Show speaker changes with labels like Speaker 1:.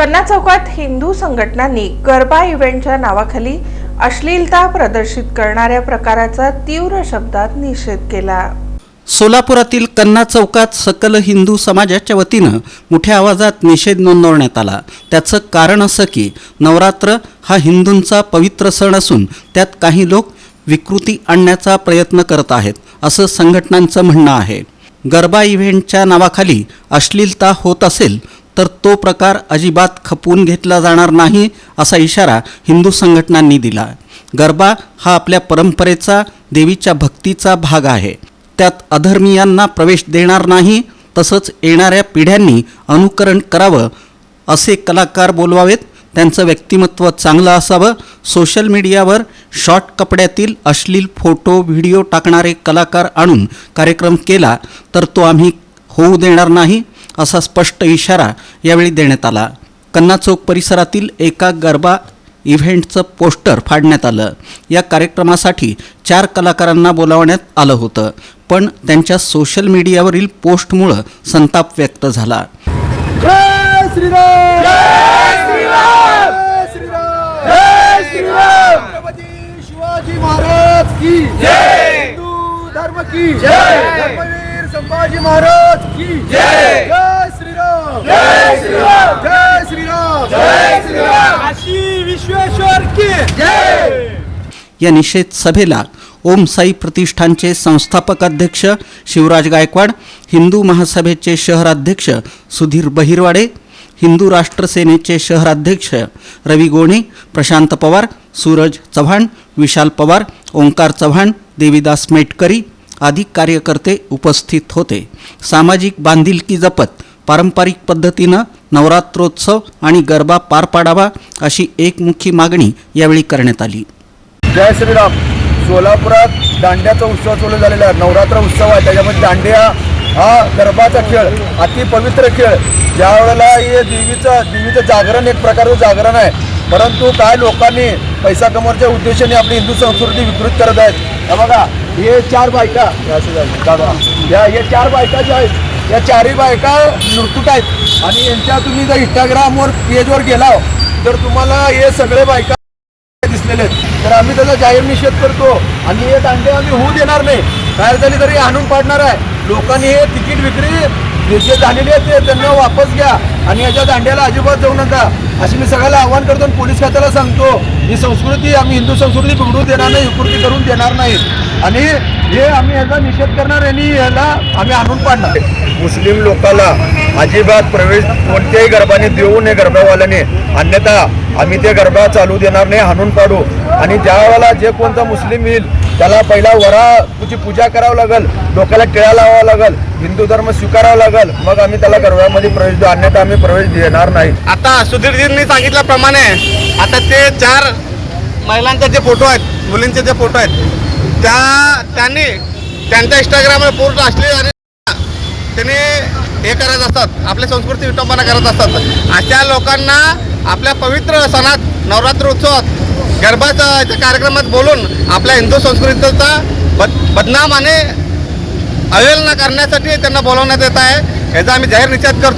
Speaker 1: कन्ना चौकात हिंदू संघटनांनी गरबा इव्हेंटच्या नावाखाली अश्लीलता प्रदर्शित करणाऱ्या प्रकाराचा तीव्र शब्दात निषेध केला.
Speaker 2: सोलापुरातील कन्ना चौकात सकल हिंदू समाजाच्या वतीनं मोठ्या आवाजात निषेध नोंदवण्यात आला. त्याचं कारण असं की नवरात्र हा हिंदूंचा पवित्र सण असून त्यात काही लोक विकृती आणण्याचा प्रयत्न करत आहेत असं संघटनांचं म्हणणं आहे. गरबा इव्हेंटच्या नावाखाली अश्लीलता होत असेल तर तो प्रकार अजिबात खपवून घेतला जाणार नाही असा इशारा हिंदू संघटनांनी दिला. गरबा हा आपल्या परंपरेचा देवीच्या भक्तीचा भाग आहे. त्यात अधर्मीयांना प्रवेश देणार नाही तसंच येणाऱ्या पिढ्यांनी अनुकरण करावं असे कलाकार बोलवावेत. त्यांचं व्यक्तिमत्व चांगलं असावं. सोशल मीडियावर शॉर्ट कपड्यातील अश्लील फोटो व्हिडिओ टाकणारे कलाकार आणून कार्यक्रम केला तर तो आम्ही होऊ देणार नाही. असा स्पष्ट इशारा यावेळी देण्यात आला. कन्ना चौक परिसरातील एका गरबा इव्हेंटचं पोस्टर फाडण्यात आलं. या कार्यक्रमासाठी चार कलाकारांना बोलावण्यात आलं होतं पण त्यांच्या सोशल मीडियावरील पोस्टमुळं संताप व्यक्त झाला.
Speaker 3: जय श्रीराम! जय श्रीराम! जय श्रीराम! जय श्रीराम! छत्रपती शिवाजी महाराज की जय! हिंदू धर्म की जय! संभाजी महाराज की जय. जय श्रीराम. जय श्रीराम. जय श्रीराम. जय श्रीराम. काशी विश्वेश्वर की जय.
Speaker 2: या निषेध सभेला ओम साई प्रतिष्ठानचे संस्थापक अध्यक्ष शिवराज गायकवाड हिंदू महासभेचे शहराध्यक्ष सुधीर बहिरवाडे हिंदू राष्ट्र सेनेचे शहराध्यक्ष रवी गोणे प्रशांत पवार सूरज चव्हाण विशाल पवार ओंकार चव्हाण देवीदास मेटकरी अधिक कार्यकर्ते उपस्थित होते. सामाजिक बांधिलकी जपत पारंपरिक पद्धतीनं नवरात्रोत्सव आणि गरबा पार पाडावा अशी एकमुखी मागणी यावेळी करण्यात आली.
Speaker 3: जय श्रीराम. सोलापुरात दांड्याचा उत्सव चालू झालेला आहे. नवरात्र उत्सव आहे. त्याच्यामध्ये दांडिया हा गरबाचा खेळ अति पवित्र खेळ. ज्या वेळेला हे देवीचं देवीचं जागरण एक प्रकारचं जागरण आहे. परंतु काय लोकांनी पैसा कमवण्याच्या उद्देशाने आपली हिंदू संस्कृती विकृत करत आहेत? हे बघा हे चार बायका दादा. या हे चार बायका ज्या आहेत या चारही बायका नृतुक आहेत. आणि यांच्या तुम्ही जर इंस्टाग्रामवर पेजवर गेला तर तुम्हाला हे सगळे बायका दिसलेले आहेत. तर आम्ही त्याचा जाहीर निषेध करतो. आणि हे दांडे आम्ही होऊ देणार नाही. बाहेर झाली तरी आणून पाडणार आहे. लोकांनी हे तिकीट विक्री जे झालेली आहेत ते त्यांना वापस घ्या आणि याच्या दांड्याला अजिबात जाऊ नका. अशी मी सगळ्याला आव्हान करतो आणि पोलीस खात्याला सांगतो ही संस्कृती आम्ही हिंदू संस्कृती बिघडू देणार नाही विकृती करून देणार नाही. आणि हे आम्ही याचा निषेध करणार आणि याला आम्ही आणून पाडणार. मुस्लिम लोकाला अजिबात प्रवेश कोणत्याही गरबाने देऊ नये गरबावाल्याने अन्यथा आम्ही ते गरबा चालू देणार नाही हाणून पाडू. आणि ज्या वेळेला जे कोणता मुस्लिम येईल त्याला पहिला वराची पूजा करावं लागेल डोक्याला टिळा लावावा लागेल हिंदू धर्म स्वीकारावा लागेल मग आम्ही त्याला गरबामध्ये प्रवेश देऊ. अन्यथा आम्ही प्रवेश देणार नाही.
Speaker 4: आता सुधीरजींनी सांगितल्याप्रमाणे आता ते चार महिलांचे जे फोटो आहेत मुलींचे जे फोटो आहेत त्या त्यांनी त्यांच्या इंस्टाग्रामवर पोस्ट असले आणि त्यांनी हे करत असतात आपल्या संस्कृती विटंबना करत असतात. अशा लोकांना आपल्या पवित्र सणात नवरात्र उत्सवात गरबाच्या कार्यक्रमात बोलून आपल्या हिंदू संस्कृतीचा बद बदनाम आणि अवहेलना करण्यासाठी त्यांना बोलवण्यात येत आहे. याचा आम्ही जाहीर निषेध करतो.